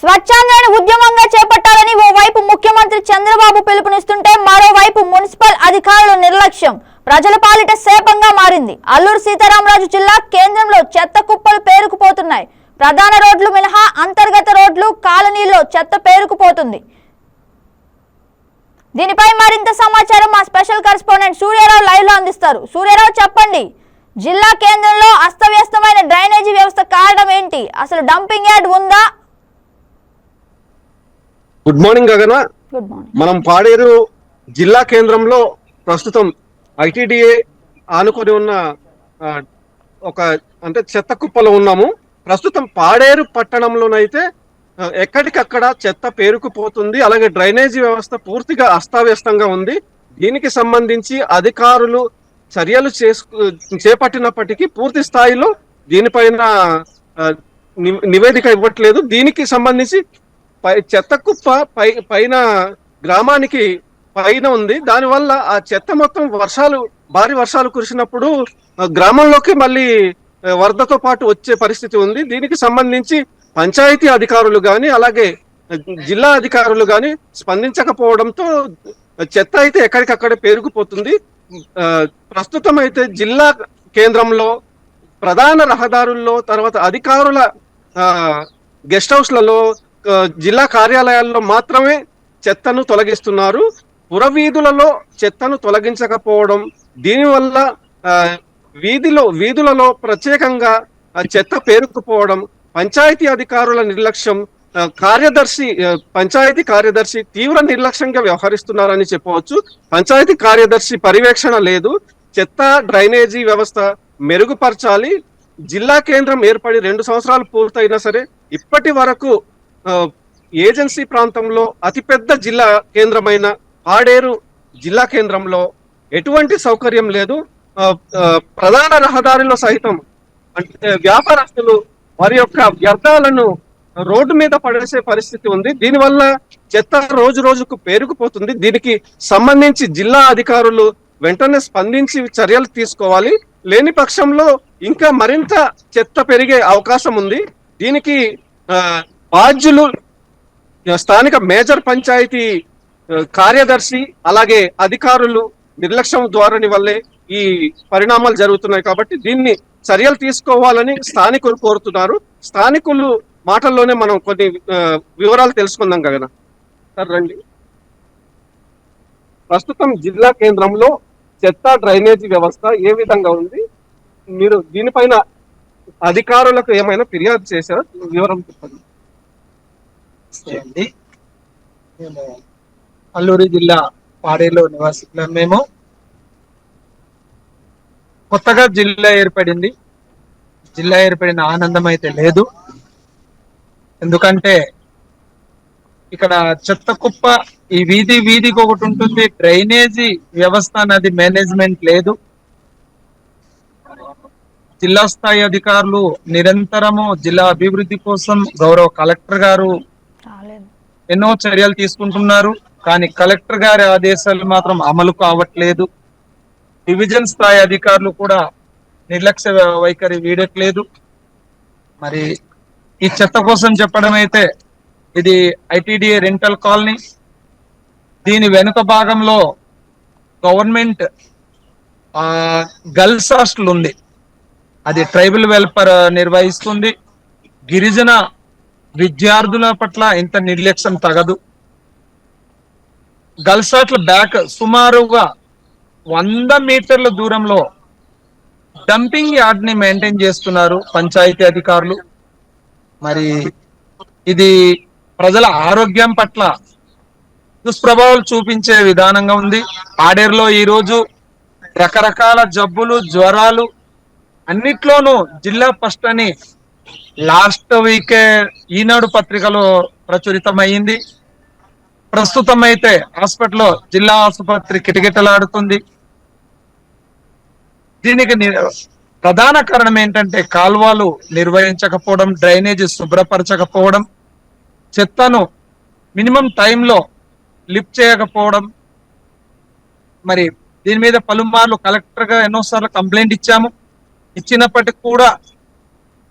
స్వచ్ఛాంధ్రను ఉద్యమంగా చేపట్టాలని ఓవైపు ముఖ్యమంత్రి చంద్రబాబు పిలుపునిస్తుంటే మరోవైపు మున్సిపల్ అధికారుల నిర్లక్ష్యం. ప్రజల పాలిట శాపంగా మారింది. అల్లూరు సీతారామరాజు జిల్లా కేంద్రంలో చెత్త కుప్పలు పేరుకుపోతున్నాయి. ప్రధాన రోడ్లు మినహా అంతర్గత రోడ్లు కాలనీల్లో చెత్త పేరుకుపోతుంది. దీనిపై మరింత సమాచారం మా స్పెషల్ కరెస్పాండెంట్ సూర్యారావు లైవ్లో అందిస్తారు. సూర్యారావు చెప్పండి. జిల్లా కేంద్రంలో అస్తవ్యస్తమైన డ్రైనేజీ వ్యవస్థ కారణం ఏంటి? అసలు డంపింగ్ యార్డ్ ఉందా? Good morning Gagana good morning మనం పాడేరు జిల్లా కేంద్రంలో ప్రస్తుతం ఐటీడీఏ ఆనుకొని ఉన్న ఒక అంటే చెత్త కుప్పలో ఉన్నాము. ప్రస్తుతం పాడేరు పట్టణంలోనైతే ఎక్కడికక్కడ చెత్త పేరుకుపోతుంది. అలాగే డ్రైనేజీ వ్యవస్థ పూర్తిగా అస్తావ్యస్తంగా ఉంది. దీనికి సంబంధించి అధికారులు చర్యలు చేసుకు చేపట్టినప్పటికీ పూర్తి స్థాయిలో దీనిపైన నివేదిక ఇవ్వట్లేదు. దీనికి సంబంధించి పై చెత్త కుప్ప పై పైన గ్రామానికి పైన ఉంది. దానివల్ల ఆ చెత్త మొత్తం వర్షాలు భారీ వర్షాలు కురిసినప్పుడు గ్రామంలోకి మళ్ళీ వరదతో పాటు వచ్చే పరిస్థితి ఉంది. దీనికి సంబంధించి పంచాయతీ అధికారులు గాని అలాగే జిల్లా అధికారులు గాని స్పందించకపోవడంతో చెత్త అయితే ఎక్కడికక్కడ పేరుకుపోతుంది. ప్రస్తుతం అయితే జిల్లా కేంద్రంలో ప్రధాన రహదారుల్లో తర్వాత అధికారుల గెస్ట్ హౌస్లలో జిల్లా కార్యాలయాల్లో మాత్రమే చెత్తను తొలగిస్తున్నారు. పురవీధులలో చెత్తను తొలగించకపోవడం దీనివల్ల వీధిలో వీధులలో ప్రత్యేకంగా చెత్త పేరుకుపోవడం పంచాయతీ అధికారుల నిర్లక్ష్యం కార్యదర్శి పంచాయతీ కార్యదర్శి తీవ్ర నిర్లక్ష్యంగా వ్యవహరిస్తున్నారని చెప్పవచ్చు. పంచాయతీ కార్యదర్శి పర్యవేక్షణ లేదు. చెత్త డ్రైనేజీ వ్యవస్థ మెరుగుపరచాలి. జిల్లా కేంద్రం ఏర్పడి రెండు సంవత్సరాలు పూర్తయినా సరే ఇప్పటి వరకు ఏజెన్సీ ప్రాంతంలో అతిపెద్ద జిల్లా కేంద్రమైన పాడేరు జిల్లా కేంద్రంలో ఎటువంటి సౌకర్యం లేదు. ప్రధాన రహదారిలో సైతం అంటే వ్యాపారస్తులు వారి యొక్క వ్యర్థాలను రోడ్డు మీద పడేసే పరిస్థితి ఉంది. దీనివల్ల చెత్త రోజు రోజుకు పేరుకుపోతుంది. దీనికి సంబంధించి జిల్లా అధికారులు వెంటనే స్పందించి చర్యలు తీసుకోవాలి. లేని పక్షంలో ఇంకా మరింత చెత్త పెరిగే అవకాశం ఉంది. దీనికి బాధ్యులు స్థానిక మేజర్ పంచాయతీ కార్యదర్శి అలాగే అధికారులు నిర్లక్ష్యం ధోరణి వల్లే ఈ పరిణామాలు జరుగుతున్నాయి కాబట్టి దీన్ని చర్యలు తీసుకోవాలని స్థానికులు కోరుతున్నారు. స్థానికులు మాటల్లోనే మనం కొన్ని వివరాలు తెలుసుకుందాం గగన సార్ రండి. ప్రస్తుతం జిల్లా కేంద్రంలో చెత్త డ్రైనేజీ వ్యవస్థ ఏ విధంగా ఉంది? మీరు దీనిపైన అధికారులకు ఏమైనా ఫిర్యాదు చేశారా? వివరం చెప్పండి. నమస్తే అండి మేము అల్లూరి జిల్లా పాడేలో నివాసిస్తున్నాం మేము. కొత్తగా జిల్లా ఏర్పడింది. జిల్లా ఏర్పడిన ఆనందం అయితే లేదు. ఎందుకంటే ఇక్కడ చెత్త కుప్ప ఈ వీధి వీధికి ఒకటి ఉంటుంది. డ్రైనేజీ వ్యవస్థ అనేది మేనేజ్మెంట్ లేదు. జిల్లా స్థాయి అధికారులు నిరంతరము జిల్లా అభివృద్ధి కోసం గౌరవ కలెక్టర్ గారు ఎన్నో చర్యలు తీసుకుంటున్నారు కానీ కలెక్టర్ గారి ఆదేశాలు మాత్రం అమలు కావట్లేదు. డివిజన్ స్థాయి అధికారులు కూడా నిర్లక్ష్య వైఖరి వీడట్లేదు. మరి ఈ చెత్త కోసం చెప్పడం అయితే ఇది ఐటీడీఏ రెంటల్ కాలనీ. దీని వెనుక భాగంలో గవర్నమెంట్ గర్ల్స్ హాస్టల్ ఉంది. అది ట్రైబల్ వెల్ఫేర్ నిర్వహిస్తుంది. గిరిజన విద్యార్థుల పట్ల ఇంత నిర్లక్ష్యం తగదు. గల్సాట్ల బ్యాక్ సుమారుగా వంద మీటర్ల దూరంలో డంపింగ్ యార్డ్ని మెయింటైన్ చేస్తున్నారు పంచాయతీ అధికారులు. మరి ఇది ప్రజల ఆరోగ్యం పట్ల దుష్ప్రభావాలు చూపించే విధానంగా ఉంది. ఆడేరులో ఈ రోజు రకరకాల జబ్బులు జ్వరాలు అన్నిట్లోనూ జిల్లా ఫస్ట్ అని లాస్ట్ వీకే ఈనాడు పత్రికలో ప్రచురితమైంది. ప్రస్తుతం అయితే హాస్పిటల్లో జిల్లా ఆసుపత్రి కిటకిటలాడుతుంది. దీనికి ని- ప్రధాన కారణం ఏంటంటే కాల్వలు నిర్వహించకపోవడం డ్రైనేజీ శుభ్రపరచకపోవడం చెత్తను మినిమం టైంలో లిఫ్ట్ చేయకపోవడం. మరి దీని మీద పలుమార్లు కలెక్టర్గా ఎన్నోసార్లు కంప్లైంట్ ఇచ్చాము. ఇచ్చినప్పటికి కూడా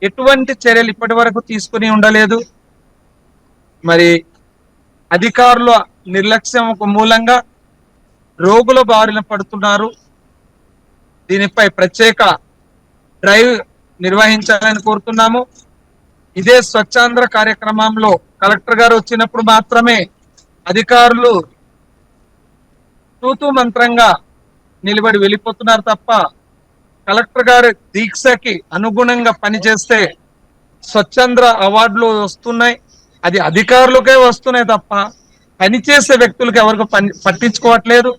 ఎటువంటి చర్యలు ఇప్పటి వరకు తీసుకుని ఉండలేదు. మరి అధికారుల నిర్లక్ష్యం మూలంగా రోగుల బారిన పడుతున్నారు. దీనిపై ప్రత్యేక డ్రైవ్ నిర్వహించాలని కోరుతున్నాము. ఇదే స్వచ్ఛాంధ్ర కార్యక్రమంలో కలెక్టర్ గారు వచ్చినప్పుడు మాత్రమే అధికారులు తూతూ మంత్రంగా నిలబడి వెళ్ళిపోతున్నారు తప్ప కలెక్టర్ గారి దీక్షకి అనుగుణంగా పనిచేస్తే స్వచ్ఛంద్ర అవార్డులు వస్తున్నాయి. అది అధికారులకే వస్తున్నాయి తప్ప పనిచేసే వ్యక్తులకు ఎవరికి పని పట్టించుకోవట్లేదు.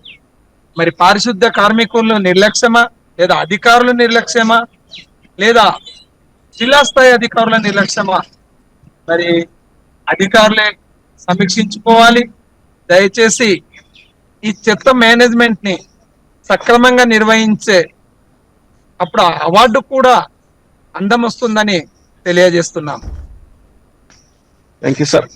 మరి పారిశుద్ధ్య కార్మికులు నిర్లక్ష్యమా? లేదా అధికారులు నిర్లక్ష్యమా? లేదా జిల్లా స్థాయి అధికారుల నిర్లక్ష్యమా? మరి అధికారులే సమీక్షించుకోవాలి. దయచేసి ఈ చెత్త మేనేజ్మెంట్ని సక్రమంగా నిర్వహించే అప్పుడు ఆ అవార్డు కూడా అందం వస్తుందని తెలియజేస్తున్నాం థ్యాంక్ యూ సార్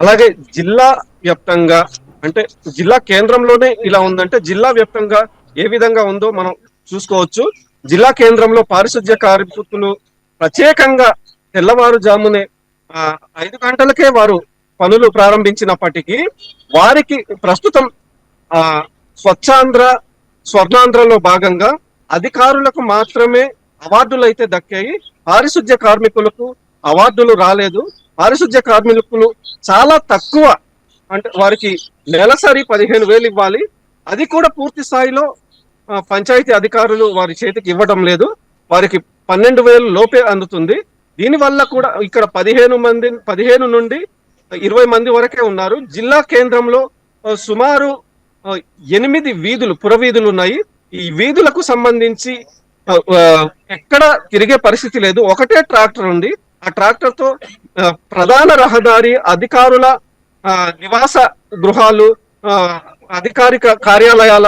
అలాగే జిల్లా వ్యాప్తంగా అంటే జిల్లా కేంద్రంలోనే ఇలా ఉందంటే జిల్లా వ్యాప్తంగా ఏ విధంగా ఉందో మనం చూసుకోవచ్చు. జిల్లా కేంద్రంలో పారిశుద్ధ్య కార్మికులు ప్రత్యేకంగా తెల్లవారుజామునే ఆ, ఐదు గంటలకే వారు పనులు ప్రారంభించినప్పటికీ వారికి ప్రస్తుతం ఆ స్వచ్ఛాంధ్ర స్వర్ణాంధ్రలో భాగంగా అధికారులకు మాత్రమే అవార్డులు అయితే దక్కాయి. పారిశుద్ధ్య కార్మికులకు అవార్డులు రాలేదు. పారిశుద్ధ్య కార్మికులు చాలా తక్కువ అంటే వారికి నెలసరి పదిహేను వేలు ఇవ్వాలి. అది కూడా పూర్తి స్థాయిలో పంచాయతీ అధికారులు వారి చేతికి ఇవ్వడం లేదు. వారికి పన్నెండు వేలు లోపే అందుతుంది. దీనివల్ల కూడా ఇక్కడ పదిహేను మంది పదిహేను నుండి ఇరవై మంది వరకే ఉన్నారు. జిల్లా కేంద్రంలో సుమారు ఎనిమిది వీధులు పురవీధులు ఉన్నాయి. ఈ వీధులకు సంబంధించి ఎక్కడ తిరిగే పరిస్థితి లేదు. ఒకటే ట్రాక్టర్ ఉంది. ఆ ట్రాక్టర్తో ప్రధాన రహదారి అధికారుల నివాస గృహాలు ఆ, అధికారిక కార్యాలయాల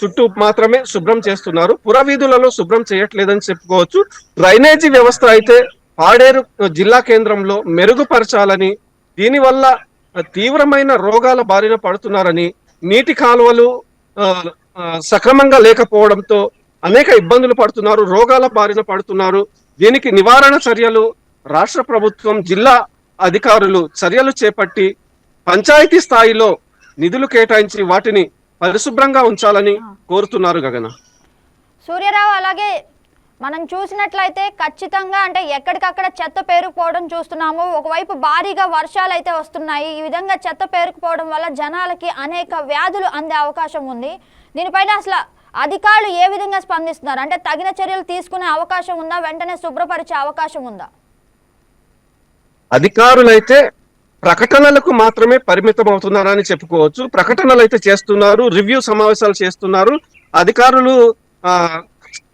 చుట్టూ మాత్రమే శుభ్రం చేస్తున్నారు. పురవీధులలో శుభ్రం చేయట్లేదని చెప్పుకోవచ్చు. డ్రైనేజీ వ్యవస్థ అయితే పాడేరు జిల్లా కేంద్రంలో మెరుగుపరచాలని దీనివల్ల తీవ్రమైన రోగాల బారిన పడుతున్నారని నీటి కాలువలు సక్రమంగా లేకపోవడంతో అనేక ఇబ్బందులు పడుతున్నారు రోగాల బారిన పడుతున్నారు. దీనికి నివారణ చర్యలు రాష్ట్ర ప్రభుత్వం జిల్లా అధికారులు చర్యలు చేపట్టి పంచాయతీ స్థాయిలో నిధులు కేటాయించి వాటిని పరిశుభ్రంగా ఉంచాలని కోరుతున్నారు గగన. సూర్యరావు అలాగే మనం చూసినట్లయితే ఖచ్చితంగా అంటే ఎక్కడికక్కడ చెత్త పేరుకుపోవడం చూస్తున్నాము. ఒకవైపు భారీగా వర్షాలు అయితే వస్తున్నాయి. ఈ విధంగా చెత్త పేరుకుపోవడం వల్ల జనాలకి అనేక వ్యాధులు అందే అవకాశం ఉంది. దీనిపైన అసలు అధికారులు ఏ విధంగా స్పందిస్తున్నారు? అంటే తగిన చర్యలు తీసుకునే అవకాశం ఉందా? వెంటనే శుభ్రపరిచే అవకాశం ఉందా? అధికారులైతే ప్రకటనలకు మాత్రమే పరిమితం అవుతున్నారని చెప్పుకోవచ్చు. ప్రకటనలు అయితే చేస్తున్నారు రివ్యూ సమావేశాలు చేస్తున్నారు. అధికారులు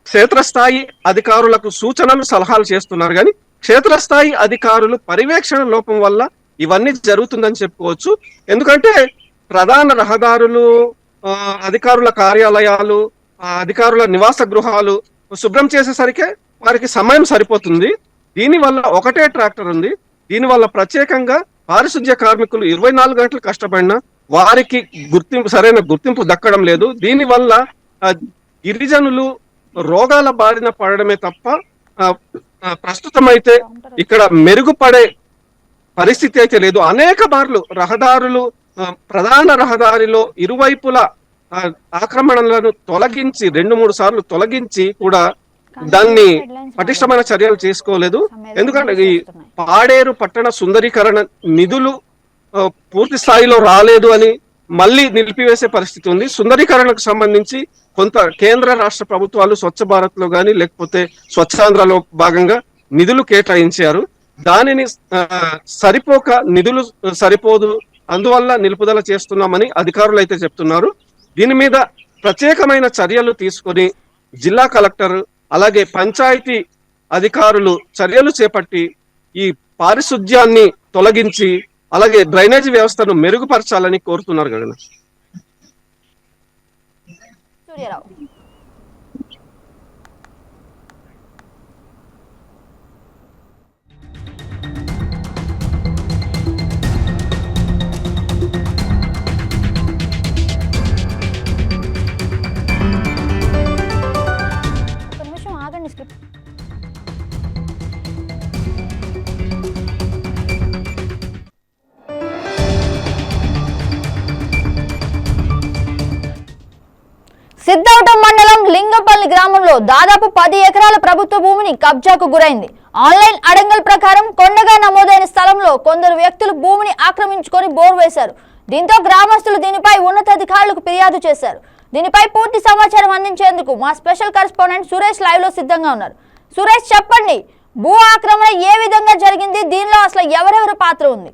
క్షేత్రస్థాయి అధికారులకు సూచనలు సలహాలు చేస్తున్నారు. కానీ క్షేత్రస్థాయి అధికారులు పర్యవేక్షణ లోపం వల్ల ఇవన్నీ జరుగుతుందని చెప్పుకోవచ్చు. ఎందుకంటే ప్రధాన రహదారులు అధికారుల కార్యాలయాలు అధికారుల నివాస గృహాలు శుభ్రం చేసేసరికి వారికి సమయం సరిపోతుంది. దీనివల్ల ఒకటే ట్రాక్టర్ ఉంది. దీనివల్ల ప్రత్యేకంగా పారిశుద్ధ్య కార్మికులు ఇరవై నాలుగు గంటలు కష్టపడినా వారికి గుర్తింపు సరైన గుర్తింపు దక్కడం లేదు. దీనివల్ల గిరిజనులు రోగాల బారిన పడడమే తప్ప ప్రస్తుతం అయితే ఇక్కడ మెరుగుపడే పరిస్థితి అయితే లేదు. అనేక బార్లు రహదారులు ప్రధాన రహదారిలో ఇరువైపుల ఆక్రమణలను తొలగించి రెండు మూడు సార్లు తొలగించి కూడా దాన్ని పటిష్టమైన చర్యలు చేసుకోలేదు. ఎందుకంటే ఈ పాడేరు పట్టణ సుందరీకరణ నిధులు పూర్తి స్థాయిలో రాలేదు అని మళ్ళీ నిలిపివేసే పరిస్థితి ఉంది. సుందరీకరణకు సంబంధించి కొంత కేంద్ర రాష్ట్ర ప్రభుత్వాలు స్వచ్ఛ భారత్లో గాని లేకపోతే స్వచ్ఛాంధ్రలో భాగంగా నిధులు కేటాయించారు. దానిని ఆ, సరిపోక నిధులు సరిపోదు అందువల్ల నిలుపుదల చేస్తున్నామని అధికారులు అయితే చెప్తున్నారు. దీని మీద ప్రత్యేకమైన చర్యలు తీసుకొని జిల్లా కలెక్టర్ అలాగే పంచాయతీ అధికారులు చర్యలు చేపట్టి ఈ పారిశుధ్యాన్ని తొలగించి అలాగే డ్రైనేజీ వ్యవస్థను మెరుగుపరచాలని కోరుతున్నారు గగన. గ్రామంలో దాదాపు పది ఎకరాల ప్రభుత్వ భూమిని కబ్జాకు గురైంది. ఆన్లైన్ అడంగల్ ప్రకారం కొండగా నమోదైన స్థలంలో కొందరు వ్యక్తులు భూమిని ఆక్రమించుకొని బోర్ వేశారు. దీంతో గ్రామస్తులు దీనిపై ఉన్నతాధికారులకు ఫిర్యాదు చేశారు. దీనిపై పూర్తి సమాచారం అందించేందుకు మా స్పెషల్ కరెస్పాండెంట్ సురేష్ లైవ్లో సిద్ధంగా ఉన్నారు. సురేష్ చెప్పండి భూ ఆక్రమణ ఏ విధంగా జరిగింది? దీనిలో అసలు ఎవరెవరు పాత్ర ఉంది?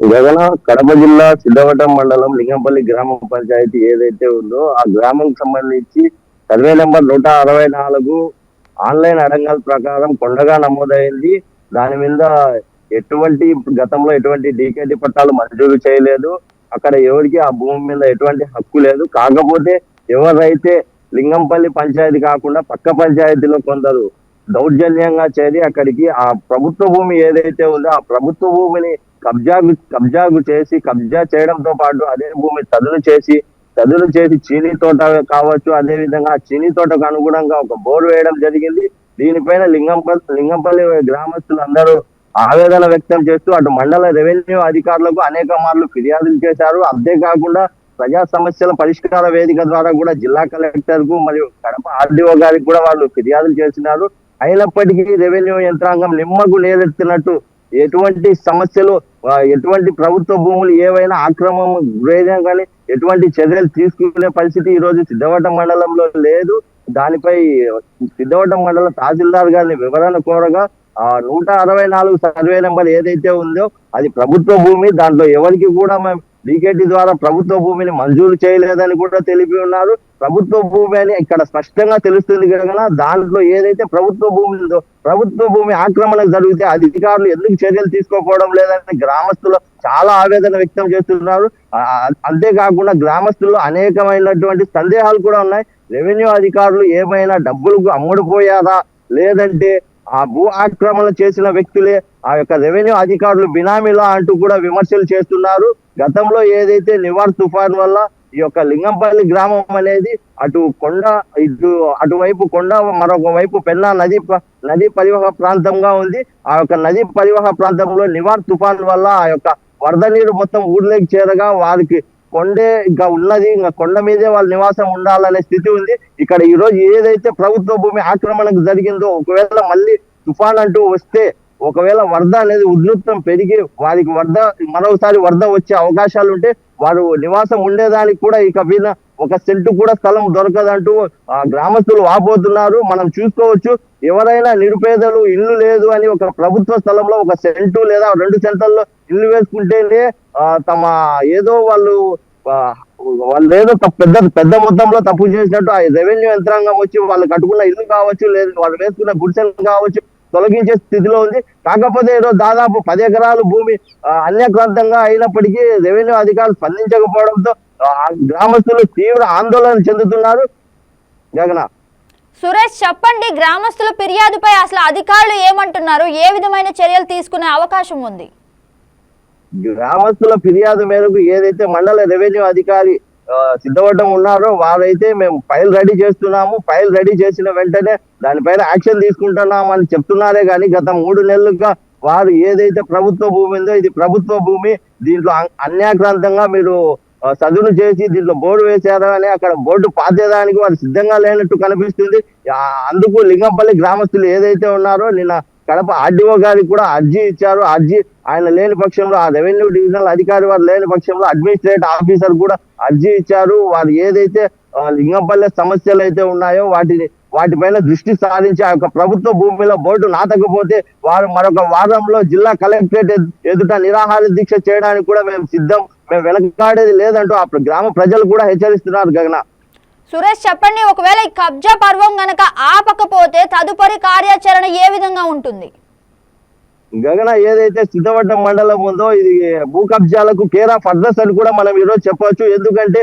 గగన కడప జిల్లా సిద్ధవటం మండలం లింగంపల్లి గ్రామ పంచాయతీ ఏదైతే ఉందో ఆ గ్రామం సంబంధించి సర్వే నెంబర్ నూట అరవై నాలుగు ఆన్లైన్ అడంగల్ ప్రకారం కొండగా నమోదైంది. దాని మీద ఎటువంటి గతంలో ఎటువంటి డీకేటీ పట్టాలు మంజూరు చేయలేదు. అక్కడ ఎవరికి ఆ భూమి మీద ఎటువంటి హక్కు లేదు. కాకపోతే ఎవరైతే లింగంపల్లి పంచాయతీ కాకుండా పక్క పంచాయతీలో కొందరు దౌర్జన్యంగా చేరి అక్కడికి ఆ ప్రభుత్వ భూమి ఏదైతే ఉందో ఆ ప్రభుత్వ భూమిని కబ్జా కబ్జాకు చేసి కబ్జా చేయడంతో పాటు అదే భూమి చదును చేసి చదును చేసి చీనీ తోట కావచ్చు. అదే విధంగా చీనీ తోటకు అనుగుణంగా ఒక బోర్ వేయడం జరిగింది. దీనిపైన లింగంపల్లి లింగంపల్లి గ్రామస్తులు అందరూ ఆవేదన వ్యక్తం చేస్తూ అటు మండల రెవెన్యూ అధికారులకు అనేక మార్లు ఫిర్యాదులు చేశారు. అంతేకాకుండా ప్రజా సమస్యల పరిష్కార వేదిక ద్వారా కూడా జిల్లా కలెక్టర్కు మరియు కడప ఆర్డీఓ గారికి కూడా వాళ్ళు ఫిర్యాదులు చేసినారు. అయినప్పటికీ రెవెన్యూ యంత్రాంగం నిమ్మకు నేలెత్తినట్టు ఎటువంటి సమస్యలు ఎటువంటి ప్రభుత్వ భూములు ఏవైనా ఆక్రమం గురైనా కానీ ఎటువంటి చర్యలు తీసుకునే పరిస్థితి ఈ రోజు సిద్ధవటం మండలంలో లేదు. దానిపై సిద్ధవటం మండల తహసీల్దార్ గారిని వివరణ కోరగా ఆ నూట అరవై నాలుగు సర్వే నెంబర్ ఏదైతే ఉందో అది ప్రభుత్వ భూమి దాంట్లో ఎవరికి కూడా మేము డీకేటీ ద్వారా ప్రభుత్వ భూమిని మంజూరు చేయలేదని కూడా తెలిపి ఉన్నారు. ప్రభుత్వ భూమి అని ఇక్కడ స్పష్టంగా తెలుస్తుంది కనుక దాంట్లో ఏదైతే ప్రభుత్వ భూమి ఉందో ప్రభుత్వ భూమి ఆక్రమణ జరిగితే అధికారులు ఎందుకు చర్యలు తీసుకోకపోవడం లేదని గ్రామస్తులు చాలా ఆవేదన వ్యక్తం చేస్తున్నారు. అంతేకాకుండా గ్రామస్తుల్లో అనేకమైనటువంటి సందేహాలు కూడా ఉన్నాయి. రెవెన్యూ అధికారులు ఏమైనా డబ్బులకు అమ్ముడుపోయారా? లేదంటే ఆ భూ ఆక్రమణ చేసిన వ్యక్తులే ఆ యొక్క రెవెన్యూ అధికారులు బినామీలా అంటూ కూడా విమర్శలు చేస్తున్నారు. గతంలో ఏదైతే నివార్ తుఫాన్ వల్ల ఈ యొక్క లింగంపల్లి గ్రామం అనేది అటు కొండ ఇటు అటువైపు కొండ మరొక వైపు పెన్నా నది నది పరివాహ ప్రాంతంగా ఉంది. ఆ యొక్క నది పరివాహ ప్రాంతంలో నివార్ తుఫాన్ వల్ల ఆ యొక్క వరద నీరు మొత్తం ఊర్లోకి చేరగా వారికి కొండే ఇంకా ఉన్నది ఇంకా కొండ మీదే వాళ్ళ నివాసం ఉండాలనే స్థితి ఉంది. ఇక్కడ ఈ రోజు ఏదైతే ప్రభుత్వ భూమి ఆక్రమణకు జరిగిందో ఒకవేళ మళ్ళీ తుఫాన్ అంటూ వస్తే ఒకవేళ వరద అనేది ఉధృతం పెరిగి వారికి వరద మరోసారి వరద వచ్చే అవకాశాలు ఉంటే వారు నివాసం ఉండేదానికి కూడా ఇక మీద ఒక సెంటు కూడా స్థలం దొరకదంటూ ఆ గ్రామస్తులు వాపోతున్నారు. మనం చూసుకోవచ్చు ఎవరైనా నిరుపేదలు ఇల్లు లేదు అని ఒక ప్రభుత్వ స్థలంలో ఒక సెంటు లేదా రెండు సెంటర్లో ఇల్లు వేసుకుంటేనే తమ ఏదో వాళ్ళు వాళ్ళు ఏదో పెద్ద పెద్ద మొత్తంలో తప్పు చేసినట్టు ఆ రెవెన్యూ యంత్రాంగం వచ్చి వాళ్ళు కట్టుకున్న ఇల్లు కావచ్చు లేదు వాళ్ళు వేసుకున్న గుడిసెలు కావచ్చు తొలగించే స్థితిలో ఉంది. కాకపోతే ఈరోజు దాదాపు పది ఎకరాలు భూమి అన్యక్రాంతంగా అయినప్పటికీ రెవెన్యూ అధికారులు స్పందించకపోవడంతో గ్రామస్తులు తీవ్ర ఆందోళన చెందుతున్నారు. జగన. సురేష్ చెప్పండి గ్రామస్తుల ఫిర్యాదుపై అసలు అధికారులు ఏమంటున్నారు? ఏ విధమైన చర్యలు తీసుకునే అవకాశం ఉంది? గ్రామస్తుల ఫిర్యాదు మేరకు ఏదైతే మండల రెవెన్యూ అధికారి ఆ, సిద్ధపడడం ఉన్నారో వారైతే మేము ఫైల్ రెడీ చేస్తున్నాము. ఫైల్ రెడీ చేసిన వెంటనే దానిపైన యాక్షన్ తీసుకుంటున్నాం అని చెప్తున్నారే కానీ గత మూడు నెలలుగా వారు ఏదైతే ప్రభుత్వ భూమి ఉందో ఇది ప్రభుత్వ భూమి. దీంట్లో అన్యాక్రాంతంగా మీరు సదును చేసి దీంట్లో బోర్డు వేశారు అని అక్కడ బోర్డు పాతేదానికి వారు సిద్ధంగా లేనట్టు కనిపిస్తుంది. అందుకు లింగంపల్లి గ్రామస్తులు ఏదైతే ఉన్నారో నిన్న కడప ఆర్డీఓ గారికి కూడా అర్జీ ఇచ్చారు. అర్జీ ఆయన లేని పక్షంలో ఆ రెవెన్యూ డివిజనల్ అధికారి వారు లేని పక్షంలో అడ్మినిస్ట్రేటివ్ ఆఫీసర్ కూడా అర్జీ ఇచ్చారు. వారు ఏదైతే లింగంపల్లె సమస్యలు అయితే ఉన్నాయో వాటిని వాటిపైన దృష్టి సారించి ఆ యొక్క ప్రభుత్వ భూమిలో బోర్డు నాటకపోతే వారు మరొక వారంలో జిల్లా కలెక్టరేట్ ఎదుట నిరాహార దీక్ష చేయడానికి కూడా మేము సిద్ధం మేము వెనకాడేది లేదంటూ ఆ గ్రామ ప్రజలు కూడా హెచ్చరిస్తున్నారు గగన. సురేష్ చెప్పండి ఒకవేళ ఈ కబ్జా పర్వం గనక ఆపకపోతే తదుపరి కార్యాచరణ ఏ విధంగా ఉంటుంది? గగన ఏదైతే సిద్ధవడ్డ మండలం ఉందో ఇది భూ కబ్జాలకు కేరాఫ్ అడ్రస్ అని కూడా మనం ఈరోజు చెప్పవచ్చు. ఎందుకంటే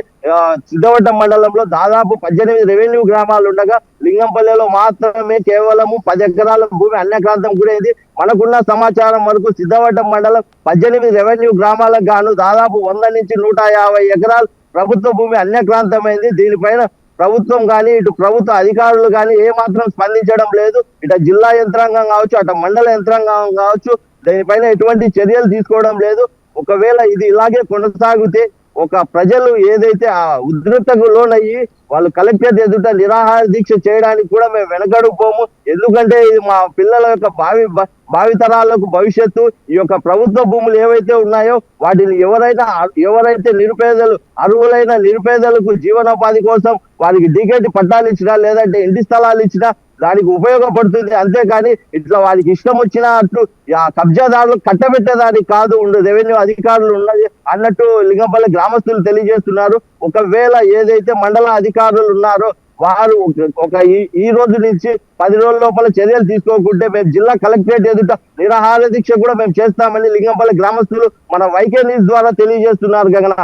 సిద్ధవడ్డ మండలంలో దాదాపు పద్దెనిమిది రెవెన్యూ గ్రామాలు ఉండగా లింగంపల్లిలో మాత్రమే కేవలము పది ఎకరాల భూమి అన్యక్రాంతం గురైంది మనకున్న సమాచారం వరకు సిద్ధవడ్డ మండలం పద్దెనిమిది రెవెన్యూ గ్రామాలకు గాను దాదాపు వంద నుంచి నూట యాభై ఎకరాలు ప్రభుత్వ భూమి అన్యక్రాంతమైంది. దీనిపైన ప్రభుత్వం కానీ ఇటు ప్రభుత్వ అధికారులు కానీ ఏ మాత్రం స్పందించడం లేదు. ఇటు జిల్లా యంత్రాంగం కావచ్చు అటు మండల యంత్రాంగం కావచ్చు దీనిపైన ఎటువంటి చర్యలు తీసుకోవడం లేదు. ఒకవేళ ఇది ఇలాగే కొనసాగితే ఒక ప్రజలు ఏదైతే ఆ ఉద్రిక్తకు లోనయ్యి వాళ్ళు కలెక్టర్ ఎదుట నిరాహార దీక్ష చేయడానికి కూడా మేము వెనకడు పోము ఎందుకంటే ఇది మా పిల్లల యొక్క భావి భ- భావితరాలకు భవిష్యత్తు ఈ యొక్క ప్రభుత్వ భూములు ఏవైతే ఉన్నాయో వాటిని ఎవరైనా ఎవరైతే నిరుపేదలు అర్హులైన నిరుపేదలకు జీవనోపాధి కోసం వారికి డికెట్ పట్టాలు ఇచ్చినా లేదంటే ఇంటి స్థలాలు ఇచ్చినా దానికి ఉపయోగపడుతుంది అంతేకాని ఇట్లా వారికి ఇష్టం వచ్చినట్లు ఆ కబ్జాదారులు కట్టబెట్టేదానికి కాదు ఉండదు రెవెన్యూ అధికారులు ఉన్నది అన్నట్టు లింగంపల్లి గ్రామస్తులు తెలియజేస్తున్నారు. ఒకవేళ ఏదైతే మండల అధికారులు ఉన్నారో వారు ఒక- ఈ- ఈ రోజు నుంచి పది రోజుల లోపల చర్యలు తీసుకోకుంటే మేము జిల్లా కలెక్టరేట్ ఎదుట నిరాహార దీక్ష కూడా మేము చేస్తామని లింగంపల్లి గ్రామస్తులు మన వైకే న్యూస్ ద్వారా తెలియజేస్తున్నారు Gagana.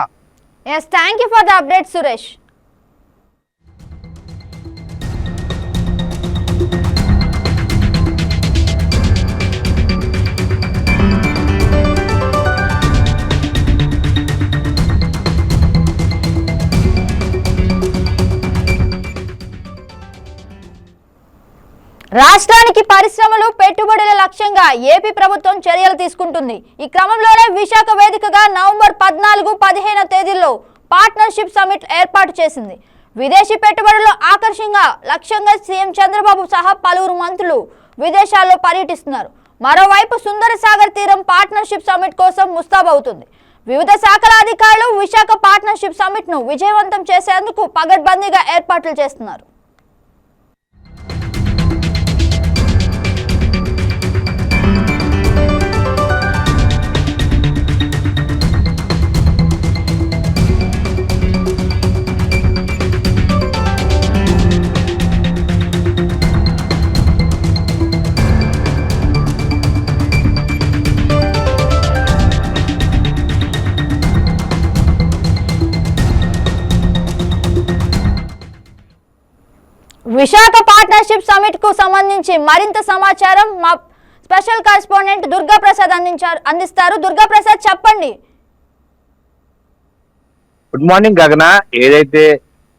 Yes thank you for the update Suresh రాష్ట్రానికి పరిశ్రమలు పెట్టుబడుల లక్ష్యంగా ఏపీ ప్రభుత్వం చర్యలు తీసుకుంటుంది. ఈ క్రమంలోనే విశాఖ వేదికగా నవంబర్ పద్నాలుగు పదిహేను తేదీల్లో పార్ట్నర్షిప్ సమిట్ ఏర్పాటు చేసింది. విదేశీ పెట్టుబడులు ఆకర్షంగా లక్ష్యంగా సీఎం చంద్రబాబు సహా పలువురు మంత్రులు విదేశాల్లో పర్యటిస్తున్నారు. మరోవైపు సుందర సాగర్ తీరం పార్ట్నర్షిప్ సమిట్ కోసం ముస్తాబవుతుంది. వివిధ శాఖల అధికారులు విశాఖ పార్ట్నర్షిప్ సమిట్ను విజయవంతం చేసేందుకు పగడ్బందీగా ఏర్పాట్లు చేస్తున్నారు. విశాఖ పార్ట్నర్షిప్ సమిట్కు సంబంధించి మరింత సమాచారం మా స్పెషల్ కరెస్పాండెంట్ దుర్గా ప్రసాద్ అందించారు అందిస్తారు. దుర్గా ప్రసాద్ చెప్పండి. గుడ్ మార్నింగ్ గగన. ఏదైతే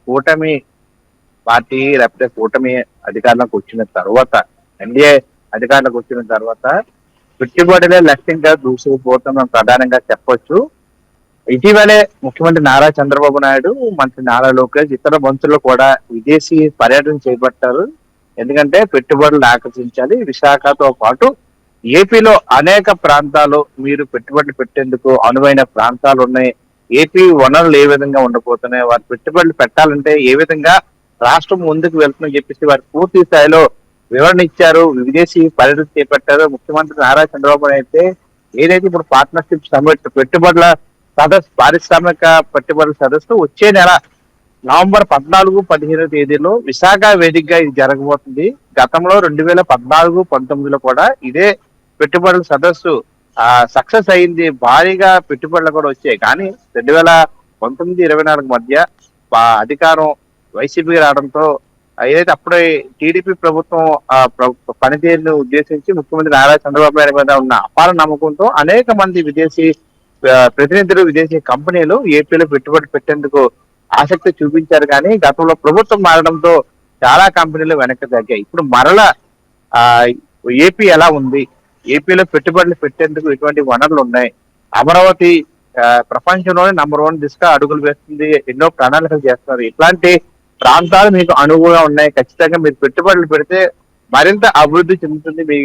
కూటమి పార్టీ లేకపోతే కూటమి అధికారంలోకి వచ్చిన తర్వాత ఎన్డీఏ అధికారంలోకి వచ్చిన తర్వాత పెట్టుబడులే లక్ష్యంగా దూసుకుపోతున్నాం ప్రధానంగా చెప్పొచ్చు. ఇటీవలే ముఖ్యమంత్రి నారా చంద్రబాబు నాయుడు మంత్రి నారా లోకేష్ ఇతర మంత్రులు కూడా విదేశీ పర్యటన చేపట్టారు. ఎందుకంటే పెట్టుబడులు ఆకర్షించాలి. విశాఖతో పాటు ఏపీలో అనేక ప్రాంతాలు మీరు పెట్టుబడులు పెట్టేందుకు అనువైన ప్రాంతాలు ఉన్నాయి. ఏపీ వనరులు ఏ విధంగా ఉండబోతున్నాయి? వారు పెట్టుబడులు పెట్టాలంటే ఏ విధంగా రాష్ట్రం ముందుకు వెళ్తుందని చెప్పేసి వారు పూర్తి స్థాయిలో వివరణ ఇచ్చారు. విదేశీ పర్యటన చేపట్టారు. ముఖ్యమంత్రి నారా చంద్రబాబు అయితే ఏదైతే ఇప్పుడు పార్ట్నర్షిప్ సమ్మిట్ పెట్టుబడుల సదస్సు పారిశ్రామిక పెట్టుబడుల సదస్సు వచ్చే నెల నవంబర్ పద్నాలుగు పదిహేను తేదీలో విశాఖ వేదికగా ఇది జరగబోతుంది. గతంలో రెండు వేల పద్నాలుగు పంతొమ్మిదిలో కూడా ఇదే పెట్టుబడుల సదస్సు ఆ సక్సెస్ అయింది. భారీగా పెట్టుబడులు కూడా వచ్చాయి. కానీ రెండు వేల పంతొమ్మిది ఇరవై నాలుగు మధ్య అధికారం వైసీపీ రావడంతో ఏదైతే అప్పుడే టీడీపీ ప్రభుత్వం ఆ పనితీరును ఉద్దేశించి ముఖ్యమంత్రి నారా చంద్రబాబు నాయుడు మీద ఉన్న అపార నమ్మకంతో అనేక మంది విదేశీ ప్రతినిధులు విదేశీ కంపెనీలు ఏపీలో పెట్టుబడి పెట్టేందుకు ఆసక్తి చూపించారు కానీ గతంలో ప్రభుత్వం మారడంతో చాలా కంపెనీలు వెనక్కి తగ్గాయి. ఇప్పుడు మరల ఆ ఏపీ ఎలా ఉంది? ఏపీలో పెట్టుబడులు పెట్టేందుకు ఎటువంటి వనరులు ఉన్నాయి. అమరావతి ప్రపంచంలోనే నంబర్ వన్ దిశగా అడుగులు వేస్తుంది ఎన్నో ప్రణాళికలు చేస్తున్నారు. ఇట్లాంటి ప్రాంతాలు మీకు అనువుగా ఉన్నాయి. ఖచ్చితంగా మీరు పెట్టుబడులు పెడితే మరింత అభివృద్ధి చెందుతుంది మీ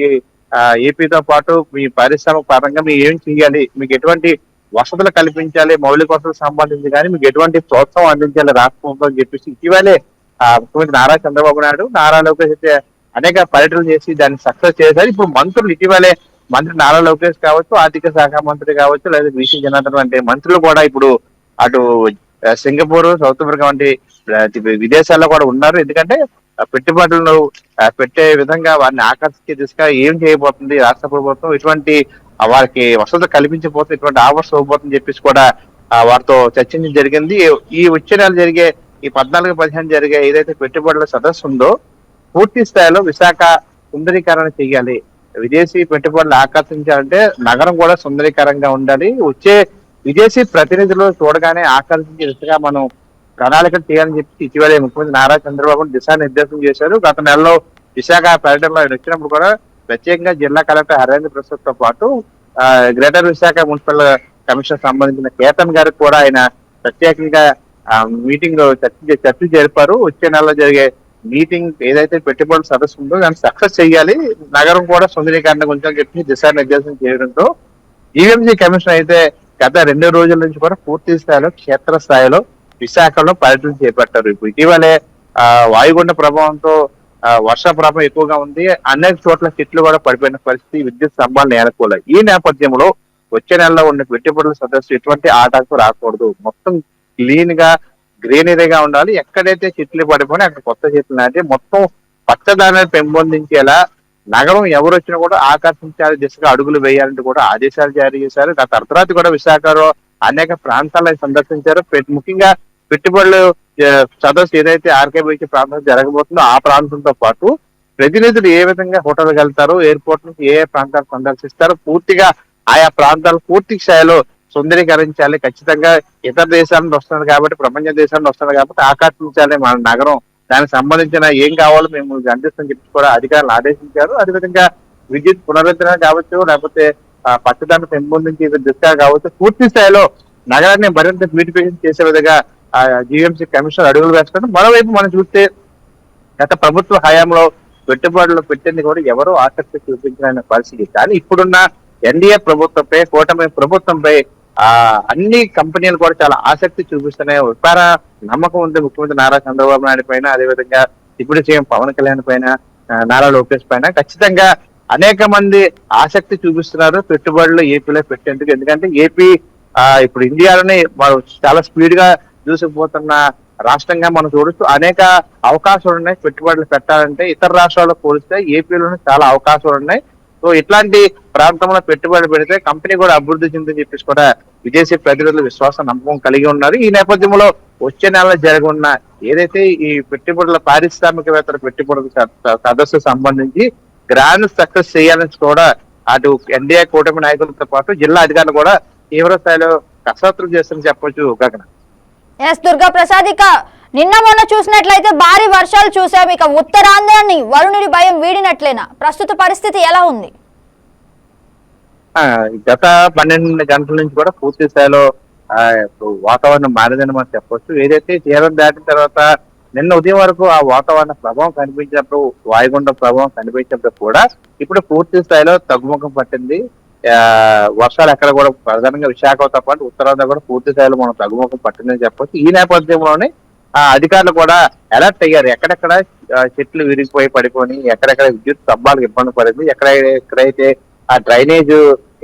ఏపీతో పాటు మీ పరిశ్రమ పరంగా మీరు ఏం చేయాలి? మీకు ఎటువంటి వసతులు కల్పించాలి మౌలిక వసతులకు సంబంధించి కానీ మీకు ఎటువంటి ప్రోత్సాహం అందించాలి రాష్ట్రంలో అని చెప్పేసి ఇటీవలే ఆ, ముఖ్యమంత్రి నారా చంద్రబాబు నాయుడు నారా లోకేష్ అయితే అనేక పర్యటనలు చేసి దాన్ని సక్సెస్ చేశారు. ఇప్పుడు మంత్రులు ఇటీవలే మంత్రి నారా లోకేష్ కావచ్చు ఆర్థిక శాఖ మంత్రి కావచ్చు లేదా బీసీ జనార్దన్ వంటి మంత్రులు కూడా ఇప్పుడు అటు సింగపూర్ సౌత్ ఆఫ్రికా వంటి విదేశాల్లో కూడా ఉన్నారు. ఎందుకంటే పెట్టుబడులను పెట్టే విధంగా వారిని ఆకర్షించే దిశగా ఏం చేయబోతుంది రాష్ట్ర ప్రభుత్వం ఇటువంటి వారికి వసతి కల్పించకపోతే ఇటువంటి ఆఫర్స్ ఇవ్వబోతుందని చెప్పేసి కూడా వారితో చర్చించడం జరిగింది. ఈ వచ్చే నెల జరిగే ఈ పద్నాలుగు పదిహేను జరిగే ఏదైతే పెట్టుబడుల సదస్సు ఉందో పూర్తి స్థాయిలో విశాఖ సుందరీకరణ చేయాలి. విదేశీ పెట్టుబడులు ఆకర్షించాలంటే నగరం కూడా సుందరీకరంగా ఉండాలి. వచ్చే విదేశీ ప్రతినిధులు చూడగానే ఆకర్షించే దిశగా మనం ప్రణాళికలు చేయాలని చెప్పి ఇటీవలే ముఖ్యమంత్రి నారా చంద్రబాబు దిశానిర్దేశం చేశారు. గత నెలలో విశాఖ పర్యటనలో ఆయన వచ్చినప్పుడు కూడా ప్రత్యేకంగా జిల్లా కలెక్టర్ హరేంద్ర ప్రసాద్తో పాటు ఆ, గ్రేటర్ విశాఖ మున్సిపల్ కమిషన్ సంబంధించిన కేతన్ గారికి కూడా ఆయన ప్రత్యేకంగా మీటింగ్లో చర్చ చర్చ జరిపారు. వచ్చే నెలలో జరిగే మీటింగ్ ఏదైతే పెట్టుబడుల సదస్సు ఉందో దాన్ని సక్సెస్ చేయాలి నగరం కూడా సుందరీకరణ గురించి చెప్పి దిశానిర్దేశం చేయడంతో జీవీఎంసీ కమిషన్ అయితే గత రెండు రోజుల నుంచి కూడా పూర్తి స్థాయిలో క్షేత్ర స్థాయిలో విశాఖలో పర్యటన చేపట్టారు. ఇప్పుడు ఇటీవలే ఆ, వాయుగుండ ప్రభావంతో వర్ష ప్రభావం ఎక్కువగా ఉంది. అనేక చోట్ల చెట్లు కూడా పడిపోయిన పరిస్థితి విద్యుత్ స్తంభాలు నేలకూలాయి ఈ నేపథ్యంలో వచ్చే నెలలో ఉన్న పెట్టుబడుల సదస్సు ఎటువంటి ఆటంకం రాకూడదు. మొత్తం క్లీన్గా గ్రీనరీగా ఉండాలి. ఎక్కడైతే చెట్లు పడిపోయినా అక్కడ కొత్త చెట్లు నాటి. మొత్తం పచ్చదానాన్ని పెంపొందించేలా నగరం ఎవరు వచ్చినా కూడా ఆకర్షించాలి దిశగా అడుగులు వేయాలంటే కూడా ఆదేశాలు జారీ చేశారు. గత అర్ధరాత్రి కూడా విశాఖలో అనేక ప్రాంతాలను సందర్శించారు. ముఖ్యంగా పెట్టుబడులు సదస్సు ఏదైతే ఆర్కే బీచ్ ప్రాంతం జరగబోతుందో ఆ ప్రాంతంతో పాటు ప్రతినిధులు ఏ విధంగా హోటల్కి వెళ్తారు ఎయిర్పోర్ట్ నుంచి ఏ ఏ ప్రాంతాలు సందర్శిస్తారు పూర్తిగా ఆయా ప్రాంతాలు పూర్తి స్థాయిలో సుందరీకరించాలి. ఖచ్చితంగా ఇతర దేశాల నుండి వస్తున్నారు కాబట్టి ప్రపంచ దేశాల నుండి వస్తున్నారు కాబట్టి ఆకర్షించాలి మన నగరం. దానికి సంబంధించిన ఏం కావాలో మేము అందిస్తామని చెప్పి కూడా అధికారులు ఆదేశించారు. అదేవిధంగా విద్యుత్ పునరుద్ధరణ కావచ్చు లేకపోతే పచ్చదనం పెంపొందించే దిశగా కావచ్చు పూర్తి స్థాయిలో నగరాన్ని మరింత బ్యూటిఫికేషన్ చేసే విధంగా జీఎంసీ కమిషనర్ అడుగులు వేస్తారు మరోవైపు మనం చూస్తే గత ప్రభుత్వ హయాంలో పెట్టుబడులు పెట్టింది కూడా ఎవరో ఆసక్తి చూపించిన పరిస్థితి. కానీ ఇప్పుడున్న ఎన్డీఏ ప్రభుత్వంపై కూటమి ప్రభుత్వంపై ఆ అన్ని కంపెనీలు కూడా చాలా ఆసక్తి చూపిస్తున్నాయి. వ్యాపార నమ్మకం ఉంది ముఖ్యమంత్రి నారా చంద్రబాబు నాయుడు పైన అదేవిధంగా ఇప్పుడు సీఎం పవన్ కళ్యాణ్ పైన నారా లోకేష్ పైన. ఖచ్చితంగా అనేక మంది ఆసక్తి చూపిస్తున్నారు పెట్టుబడులు ఏపీలో పెట్టేందుకు. ఎందుకంటే ఏపీ ఆ ఇప్పుడు ఇండియాలోనే చాలా స్పీడ్గా దూసుకుపోతున్న రాష్ట్రంగా మనం చూడొచ్చు. అనేక అవకాశాలు ఉన్నాయి పెట్టుబడులు పెట్టాలంటే. ఇతర రాష్ట్రాలకు పోలిస్తే ఏపీలోనే చాలా అవకాశాలు ఉన్నాయి. సో ఇట్లాంటి ప్రాంతంలో పెట్టుబడి పెడితే కంపెనీ కూడా అభివృద్ధి చెందని చెప్పేసి కూడా విదేశీ ప్రతినిధులు విశ్వాసం నమ్మకం కలిగి ఉన్నారు. ఈ నేపథ్యంలో వచ్చే నెలలో జరగనున్న ఏదైతే ఈ పెట్టుబడుల పారిశ్రామికవేత్తల పెట్టుబడుల స- సదస్సు సంబంధించి గ్రాండ్ సక్సెస్ చేయాలని కూడా అటు ఎన్డీఏ కూటమి నాయకులతో పాటు జిల్లా అధికారులు కూడా తీవ్ర స్థాయిలో కసరత్తులు చేస్తారని చెప్పొచ్చు గగన. ఎస్ దుర్గా ప్రసాద్ ఇక నిన్న మొన్న చూసినట్లయితే భారీ వర్షాలు చూసాం ఇక ఉత్తరాంధ్రాన్ని వరుణుడి భయం వీడినట్లేనా? ప్రస్తుత పరిస్థితి ఎలా ఉంది? ఆ, గత పన్నెండు గంటల నుంచి కూడా పూర్తి స్థాయిలో వాతావరణం మారిందని మనం చెప్పొచ్చు. ఏదైతే తీరం దాటిన తర్వాత నిన్న ఉదయం వరకు ఆ వాతావరణ ప్రభావం కనిపించినప్పుడు వాయుగుండ ప్రభావం కనిపించినప్పుడు కూడా ఇప్పుడు పూర్తి స్థాయిలో తగ్గుముఖం పట్టింది. వర్షాలు ఎక్కడ కూడా ప్రధానంగా విశాఖతో పాటు ఉత్తరాంధ్ర కూడా పూర్తి స్థాయిలో మనం తగ్గుముఖం పట్టిందని చెప్పొచ్చు. ఈ నేపథ్యంలోనే ఆ అధికారులు కూడా అలర్ట్ అయ్యారు. ఎక్కడెక్కడ చెట్లు విరిగిపోయి పడిపోయి ఎక్కడెక్కడ విద్యుత్ స్తంభాలకు ఇబ్బంది పడింది ఎక్కడ ఎక్కడైతే ఆ డ్రైనేజ్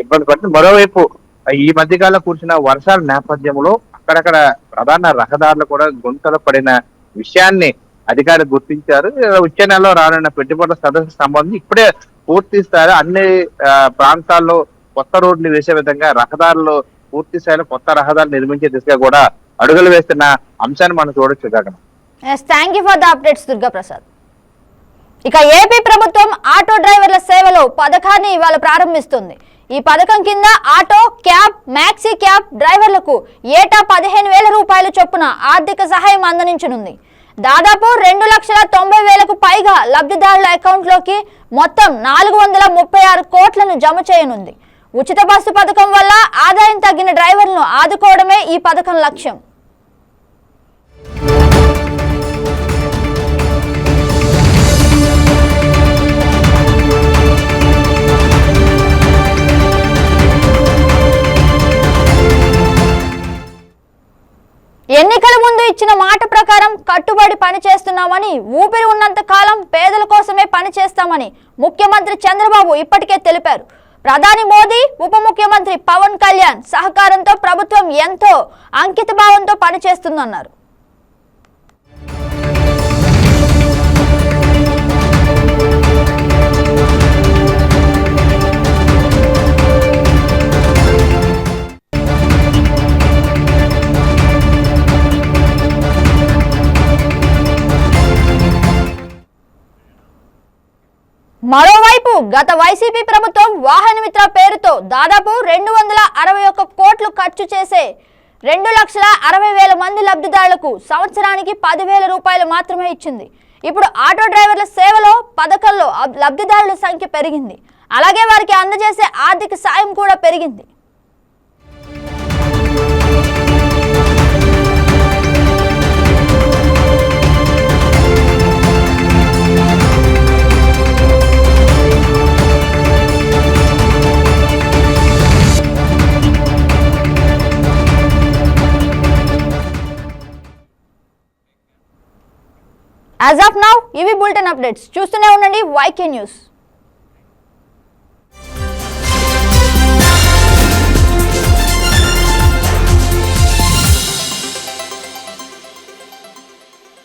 ఇబ్బంది పడింది మరోవైపు ఈ మధ్యకాలం కూర్చున్న వర్షాల నేపథ్యంలో అక్కడక్కడ ప్రధాన రహదారులు కూడా గుంతలు పడిన విషయాన్ని అధికారులు గుర్తించారు. వచ్చే నెలలో రానున్న పెట్టుబడుల సదస్సు సంబంధించి ఇప్పుడే పూర్తి స్థాయిలో అన్ని ప్రాంతాల్లో కొత్త రోడ్లు వేసే విధంగా రహదారులు పూర్తి స్థాయిలో కొత్త రహదారులు నిర్మించే దిశగా కూడా అడుగులు వేస్తున్న అంశాన్ని మనం చూడొచ్చు Gagana thank you for the updates Durga Prasad. ఇక ఏపీ ప్రభుత్వం ఆటో డ్రైవర్ల సేవలో పథకాన్ని ఇవాళ ప్రారంభిస్తుంది. ఈ పథకం కింద ఆటో క్యాబ్ మ్యాక్సీ క్యాబ్ డ్రైవర్లకు ఏటా పదిహేను వేల రూపాయల చొప్పున ఆర్థిక సహాయం అందించనుంది. దాదాపు రెండు లక్షల తొంభై వేలకు పైగా లబ్ధిదారుల అకౌంట్లోకి మొత్తం నాలుగు వందల ముప్పై ఆరు కోట్లను జమ చేయనుంది. ఉచిత బస్సు పథకం వల్ల ఆదాయం తగ్గిన డ్రైవర్లను ఆదుకోవడమే ఈ పథకం లక్ష్యం. ఎన్నికల ముందు ఇచ్చిన మాట ప్రకారం కట్టుబడి పనిచేస్తున్నామని ఊపిరి ఉన్నంత కాలం పేదల కోసమే పనిచేస్తామని ముఖ్యమంత్రి చంద్రబాబు ఇప్పటికే తెలిపారు. ప్రధాని మోదీ ఉప ముఖ్యమంత్రి పవన్ కళ్యాణ్ సహకారంతో ప్రభుత్వం ఎంతో అంకిత భావంతో పనిచేస్తుందన్నారు. మరోవైపు గత వైసీపీ ప్రభుత్వం వాహన మిత్ర పేరుతో దాదాపు రెండు వందల అరవై ఒక్క కోట్లు ఖర్చు చేసే రెండు లక్షల అరవై వేల మంది లబ్ధిదారులకు సంవత్సరానికి పదివేల రూపాయలు మాత్రమే ఇచ్చింది. ఇప్పుడు ఆటో డ్రైవర్ల సేవలో పథకంలో లబ్ధిదారుల సంఖ్య పెరిగింది. అలాగే వారికి అందజేసే ఆర్థిక సాయం కూడా పెరిగింది. యాజ్ ఆఫ్ నౌ ఇవి బులెటిన్ అప్డేట్స్ చూస్తూనే ఉండండి వైకే న్యూస్